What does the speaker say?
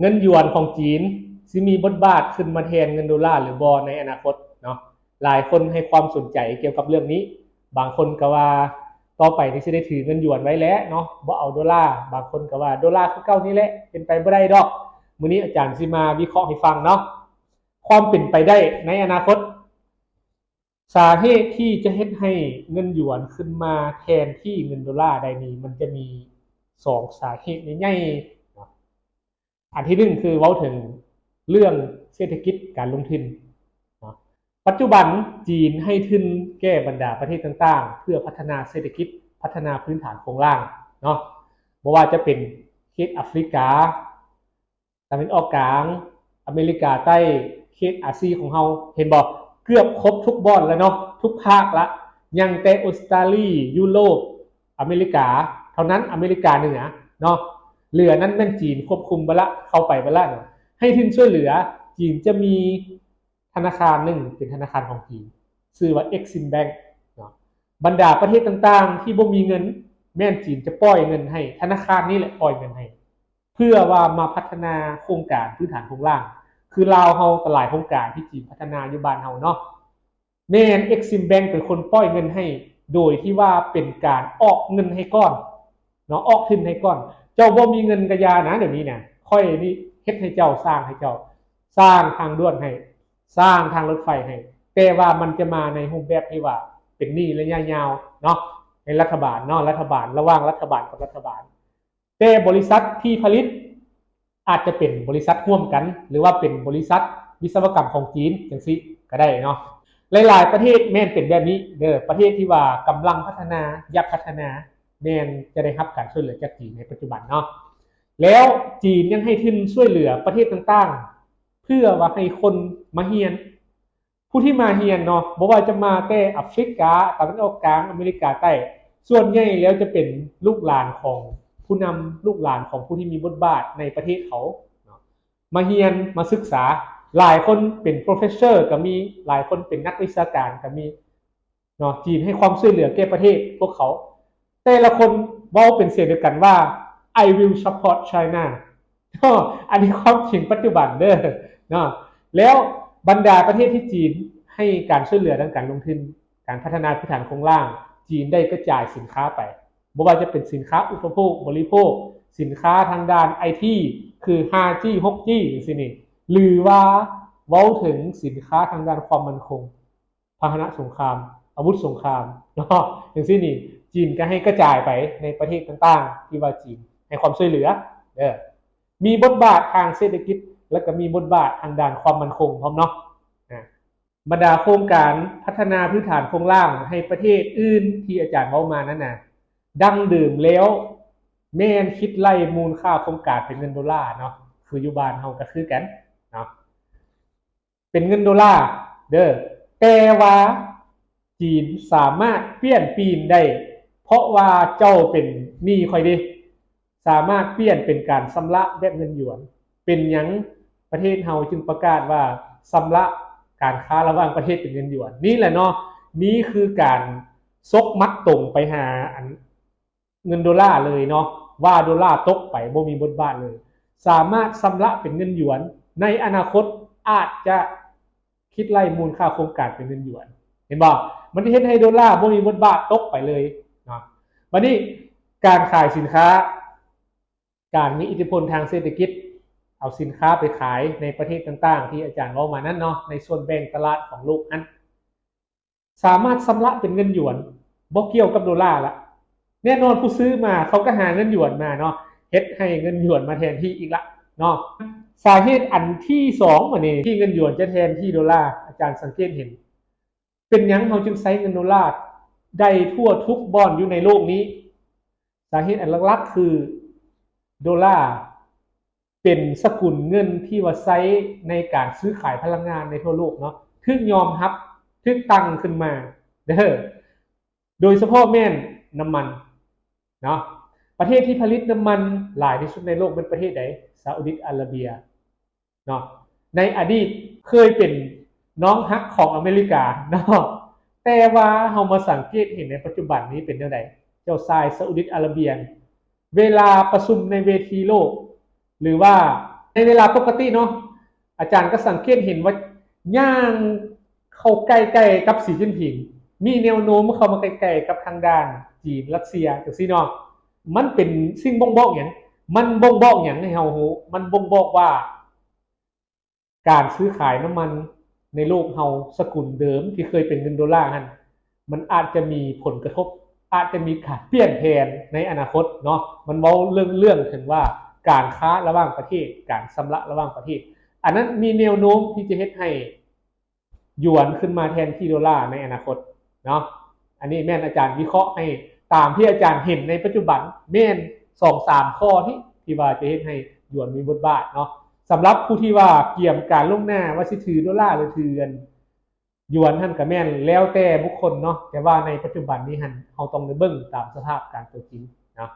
เงินหยวนของจีนสิมีบทบาทขึ้นมาแทนเงินดอลลาร์หรือบอในอนาคตเนาะหลายคนให้ความสนใจเกี่ยวกับเรื่องนี้ บางคนก็ว่าต่อไปนี่สิได้ถือเงินหยวนไว้แล้วเนาะบ่เอาดอลลาร์บางคนก็ว่าดอลลาร์คือเก่านี่แหละเป็นไปบ่ได้ดอกมื้อนี้อาจารย์สิมาวิเคราะห์ให้ฟังเนาะความเป็นไปได้ในอนาคต สาเหตุที่จะเฮ็ดให้เงินหยวนขึ้นมาแทนที่เงินดอลลาร์ได้นี้มันจะมีสองสาเหตุใหญ่ๆ อันที่หนึ่งคือเว้าถึงเรื่องเศรษฐกิจการลงทุนปัจจุบันจีนให้ทุนแก้บรรดาประเทศต่างๆ เพื่อพัฒนาเศรษฐกิจพัฒนาพื้นฐานโครงล่างเนาะบ่ว่าจะเป็นเขตแอฟริกาตะวันออกกลาง อเมริกาใต้เขตอาเซียของเฮาเห็นบ่เกือบครบทุกบอนแล้วเนาะทุกภาคละยังแต่ออสเตรเลียยุโรปอเมริกา เท่านั้นอเมริกาเหนือเนาะ เหลือนั้นแม่นจีนควบคุมไปละเข้าไปไปละเนาะให้ทุนช่วยเหลือจีนจะมีธนาคารหนึ่งเป็นธนาคารของจีนชื่อว่า Exim Bank เนาะบรรดาประเทศต่างๆ ที่บ่มีเงิน แม่นจีนจะปล่อยเงินให้ ธนาคารนี้แหละปล่อยเงินให้ เพื่อว่ามาพัฒนาโครงการพื้นฐานโครงล่าง คือลาวเฮาก็หลายโครงการที่จีนพัฒนาอยู่บ้านเฮาเนาะแม่น Exim Bank เป็นคนปล่อยเงินให้ โดยที่ว่าเป็นการออกเงินให้ก้อนเนาะออกทุนให้ก้อน เจ้าบ่มีเงินกระยานะเดี๋ยวนี้นะค่อยนี่เฮ็ดให้เจ้าสร้างให้เจ้า สร้างทางด่วนให้ สร้างทางรถไฟให้แต่ว่ามันจะมาในรูปแบบที่ว่า เป็นหนี้ระยะยาวเนาะในรัฐบาลเนาะรัฐบาลระหว่างรัฐบาลกับรัฐบาล แต่บริษัทที่ผลิตอาจจะเป็นบริษัทร่วมกัน หรือว่าเป็นบริษัทวิศวกรรมของจีนจังซี่ก็ได้เนาะหลาย ๆ ประเทศแม่นเป็นแบบนี้เด้อประเทศที่ว่ากำลังพัฒนาอยากพัฒนา แมนจะได้รับการช่วยเหลือจากจีนในปัจจุบันเนาะแล้วจีนยังให้ทุนช่วยเหลือประเทศต่างๆ เพื่อว่าให้คนมาเฮียน ผู้ที่มาเฮียนเนาะบ่ว่าจะมาแต่แอฟริกาตะวันออกกลางอเมริกาใต้ส่วนใหญ่แล้วจะเป็นลูกหลานของผู้นำลูกหลานของผู้ที่มีบทบาทในประเทศเขาเนาะมาเฮียนมาศึกษาหลายคนเป็น professor ก็มีหลายคนเป็นนักวิชาการก็มีเนาะจีนให้ความช่วยเหลือแก่ประเทศพวกเขา แต่ละคนเว้าเป็นเสียงเดียวกันว่า I will support China อันนี้ความจริงปัจจุบันเด้อเนาะแล้วบรรดาประเทศที่จีนให้การช่วยเหลือด้านการลงทุนการพัฒนาพื้นฐานโครงล่าง จีนได้กระจายสินค้าไปบ่ว่าจะเป็นสินค้าอุปโภคบริโภค สินค้าทางด้านไอทีคือ 5G 6G อย่างนี้นี่หรือว่าเว้าถึงสินค้าทางด้านความมั่นคงพาหนะสงคราม อาวุธสงครามเนาะอย่างที่นี่ จีนก็ให้กระจายไปในประเทศต่างๆ ที่ว่าจีนให้ความช่วยเหลือเด้อมีบทบาททางเศรษฐกิจ และก็มีบทบาททางด้านความมั่นคงพร้อมเนาะบรรดาโครงการพัฒนาพื้นฐานโครงล่างให้ประเทศอื่นที่อาจารย์เว้ามานั้นนะดังดื่มแล้วแม่นคิดไล่มูลค่าโครงการเป็นเงินดอลลาร์เนาะคืออยู่บ้านเฮาก็คือกันเนาะเป็นเงินดอลลาร์เด้อแต่ว่าจีนสามารถเปลี่ยนปีนได้ เพราะว่าเจ้าเป็นหนี้ค่อยดิสามารถเปลี่ยนเป็นการชำระแบบเงินหยวน เป็นยังประเทศเฮาจึงประกาศว่าชำระการค้าระหว่างประเทศเป็นเงินหยวน นี่แหละเนาะนี่คือการซกมัดตรงไปหาเงินดอลลาร์เลยเนาะว่าดอลลาร์ตกไปบ่มีบทบาทเลย สามารถชำระเป็นเงินหยวน ในอนาคตอาจจะคิดไล่มูลค่าโครงการเป็นเงินหยวน เห็นบ่มันที่เฮ็ดให้ดอลลาร์บ่มีบทบาทตกไปเลย นาะบัดนี้การขายสินค้า การมีอิทธิพลทางเศรษฐกิจ เอาสินค้าไปขายในประเทศต่างๆ ที่อาจารย์เว้ามานั้นเนาะในส่วนแบ่งตลาดของโลกนั้น สามารถชำระเป็นเงินหยวนบ่เกี่ยวกับดอลลาร์ละแน่นอนผู้ซื้อมาเขาก็หาเงินหยวนมาเนาะเฮ็ดให้เงินหยวนมาแทนที่อีกละเนาะสาเหตุอันที่สองมานี่ที่เงินหยวนจะแทนที่ดอลลาร์อาจารย์สังเกตเห็น เป็นยังเขาจึงใช้เงินดอลลาร์ ได้ทั่วทุกบอนอยู่ในโลกนี้ สาเหตุอันหลักๆคือดอลลาร์เป็นสกุลเงินที่ว่าใช้ในการซื้อขายพลังงานในทั่วโลกเนาะถึงยอมรับถึงตั้งขึ้นมาเด้อโดยเฉพาะแม่นน้ำมันเนาะประเทศที่ผลิตน้ำมันหลายที่สุดในโลกเป็นประเทศใดซาอุดิอาระเบียเนาะในอดีตเคยเป็นน้องฮักของอเมริกาเนาะ แต่ว่าเฮามาสังเกตเห็นในปัจจุบันนี้เป็นแนวใดเจ้าชายซาอุดิอาระเบีย เวลาประชุมในเวทีโลก หรือว่าในเวลาปกติเนาะอาจารย์ก็สังเกตเห็นว่าย่างเข้าใกล้ๆกับสีจิ้นผิง มีแนวโน้มเข้ามาใกล้ๆกับทางด้านจีนรัสเซียจังซี่เนาะมันเป็นสิ่งบ่งบอกหยังมันบ่งบอกหยังให้เฮาฮู้มันบ่งบอกว่า การซื้อขายน้ำมัน ในโลกเฮาสกุลเดิมที่เคยเป็นเงินดอลลาร์นั่นมันอาจจะมีผลกระทบ อาจจะมีการเปลี่ยนแผนในอนาคตเนาะมันเว้าเรื่องเรื่องถึงว่าการค้าระหว่างประเทศ การชำระระหว่างประเทศ อันนั้นมีแนวโน้มที่จะเฮ็ดให้หยวนขึ้นมาแทนที่ดอลลาร์ในอนาคตเนาะอันนี้แม่นอาจารย์วิเคราะห์ให้ตามที่อาจารย์เห็นในปัจจุบันแม่นสองสามข้อที่ที่ว่าจะเฮ็ดให้หยวนมีบทบาทเนาะ สำหรับผู้ที่ว่าเกี่ยมการลงหน้าว่าสิถือดอลลาร์หรือถือเงินยวนท่านกับแม่นแล้วแต่บุคคลเนาะแต่ว่าในปัจจุบันนี้หันเขาต้องไปเบิ้งตามสภาพการตัวจริงนะ